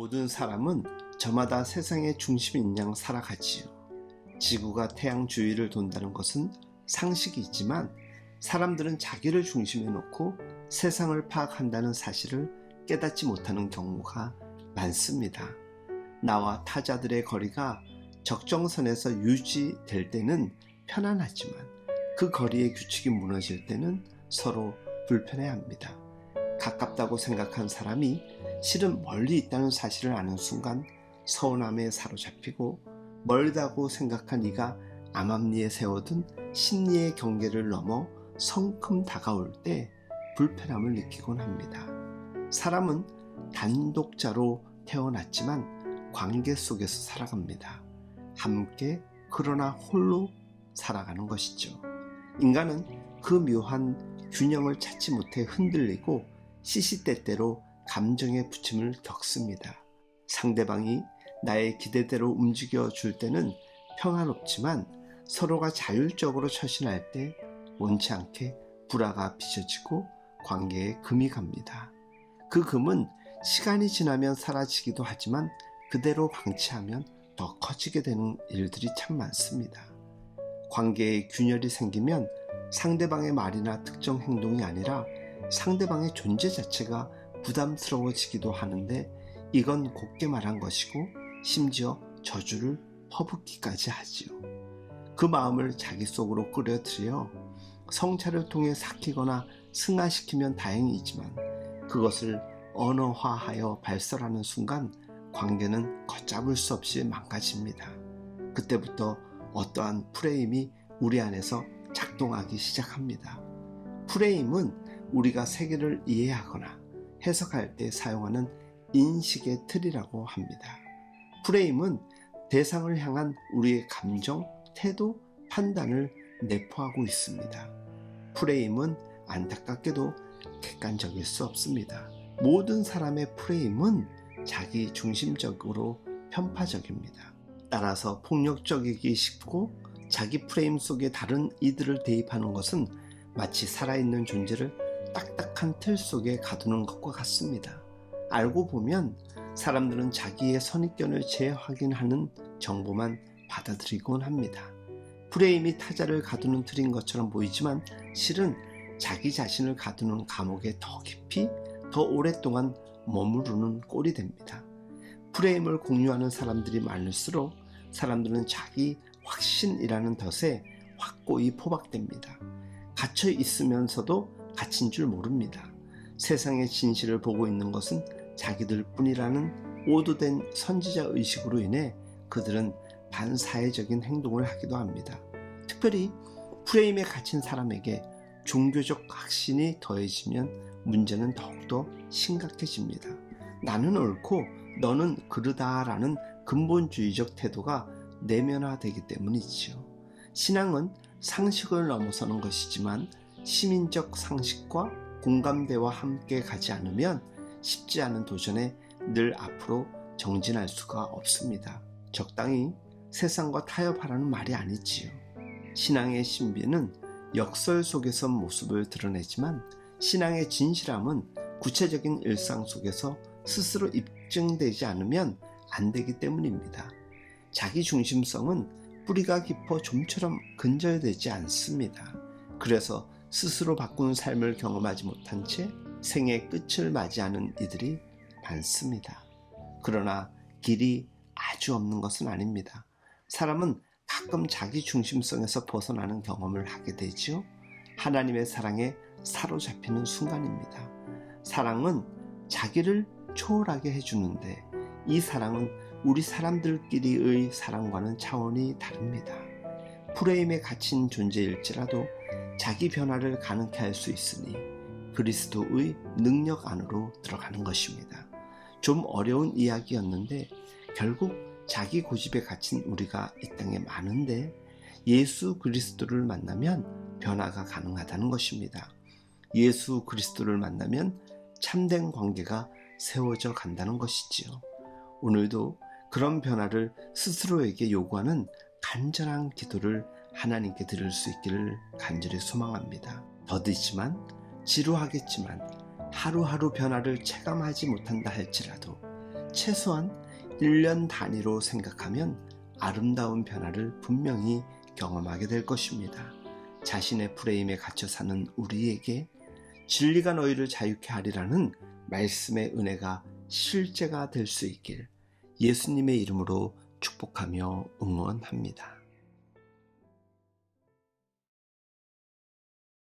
모든 사람은 저마다 세상의 중심인 양 살아가지요. 지구가 태양 주위를 돈다는 것은 상식이지만 사람들은 자기를 중심에 놓고 세상을 파악한다는 사실을 깨닫지 못하는 경우가 많습니다. 나와 타자들의 거리가 적정선에서 유지될 때는 편안하지만 그 거리의 규칙이 무너질 때는 서로 불편해합니다. 가깝다고 생각한 사람이 실은 멀리 있다는 사실을 아는 순간 서운함에 사로잡히고 멀다고 생각한 이가 암암리에 세워둔 심리의 경계를 넘어 성큼 다가올 때 불편함을 느끼곤 합니다. 사람은 단독자로 태어났지만 관계 속에서 살아갑니다. 함께 그러나 홀로 살아가는 것이죠. 인간은 그 묘한 균형을 찾지 못해 흔들리고 시시때때로 감정의 부침을 겪습니다. 상대방이 나의 기대대로 움직여 줄 때는 평안롭지만 서로가 자율적으로 처신할 때 원치 않게 불화가 빚어지고 관계에 금이 갑니다. 그 금은 시간이 지나면 사라지기도 하지만 그대로 방치하면 더 커지게 되는 일들이 참 많습니다. 관계에 균열이 생기면 상대방의 말이나 특정 행동이 아니라 상대방의 존재 자체가 부담스러워지기도 하는데 이건 곱게 말한 것이고 심지어 저주를 퍼붓기까지 하지요. 그 마음을 자기 속으로 끌어들여 성찰을 통해 삭히거나 승화시키면 다행이지만 그것을 언어화하여 발설하는 순간 관계는 걷잡을 수 없이 망가집니다. 그때부터 어떠한 프레임이 우리 안에서 작동하기 시작합니다. 프레임은 우리가 세계를 이해하거나 해석할 때 사용하는 인식의 틀이라고 합니다. 프레임은 대상을 향한 우리의 감정, 태도, 판단을 내포하고 있습니다. 프레임은 안타깝게도 객관적일 수 없습니다. 모든 사람의 프레임은 자기 중심적으로 편파적입니다. 따라서 폭력적이기 쉽고 자기 프레임 속에 다른 이들을 대입하는 것은 마치 살아있는 존재를 딱딱한 틀 속에 가두는 것과 같습니다. 알고 보면 사람들은 자기의 선입견을 재확인하는 정보만 받아들이곤 합니다. 프레임이 타자를 가두는 틀인 것처럼 보이지만 실은 자기 자신을 가두는 감옥에 더 깊이 더 오랫동안 머무르는 꼴이 됩니다. 프레임을 공유하는 사람들이 많을수록 사람들은 자기 확신이라는 덫에 확고히 포박됩니다. 갇혀 있으면서도 갇힌 줄 모릅니다. 세상의 진실을 보고 있는 것은 자기들 뿐이라는 오도된 선지자 의식으로 인해 그들은 반사회적인 행동을 하기도 합니다. 특별히 프레임에 갇힌 사람에게 종교적 확신이 더해지면 문제는 더욱더 심각해집니다. 나는 옳고 너는 그르다라는 근본주의적 태도가 내면화되기 때문이지요. 신앙은 상식을 넘어서는 것이지만 시민적 상식과 공감대와 함께 가지 않으면 쉽지 않은 도전에 늘 앞으로 정진할 수가 없습니다. 적당히 세상과 타협하라는 말이 아니지요. 신앙의 신비는 역설 속에서 모습을 드러내지만 신앙의 진실함은 구체적인 일상 속에서 스스로 입증되지 않으면 안 되기 때문입니다. 자기 중심성은 뿌리가 깊어 좀처럼 근절되지 않습니다. 그래서 스스로 바꾸는 삶을 경험하지 못한 채 생의 끝을 맞이하는 이들이 많습니다. 그러나 길이 아주 없는 것은 아닙니다. 사람은 가끔 자기 중심성에서 벗어나는 경험을 하게 되지요. 하나님의 사랑에 사로잡히는 순간입니다. 사랑은 자기를 초월하게 해주는데 이 사랑은 우리 사람들끼리의 사랑과는 차원이 다릅니다. 프레임에 갇힌 존재일지라도 자기 변화를 가능케 할 수 있으니 그리스도의 능력 안으로 들어가는 것입니다. 좀 어려운 이야기였는데 결국 자기 고집에 갇힌 우리가 이 땅에 많은데 예수 그리스도를 만나면 변화가 가능하다는 것입니다. 예수 그리스도를 만나면 참된 관계가 세워져 간다는 것이지요. 오늘도 그런 변화를 스스로에게 요구하는 간절한 기도를 하나님께 드릴 수 있기를 간절히 소망합니다. 더디지만 지루하겠지만 하루하루 변화를 체감하지 못한다 할지라도 최소한 1년 단위로 생각하면 아름다운 변화를 분명히 경험하게 될 것입니다. 자신의 프레임에 갇혀 사는 우리에게 진리가 너희를 자유케 하리라는 말씀의 은혜가 실제가 될 수 있길 예수님의 이름으로 축복하며 응원합니다.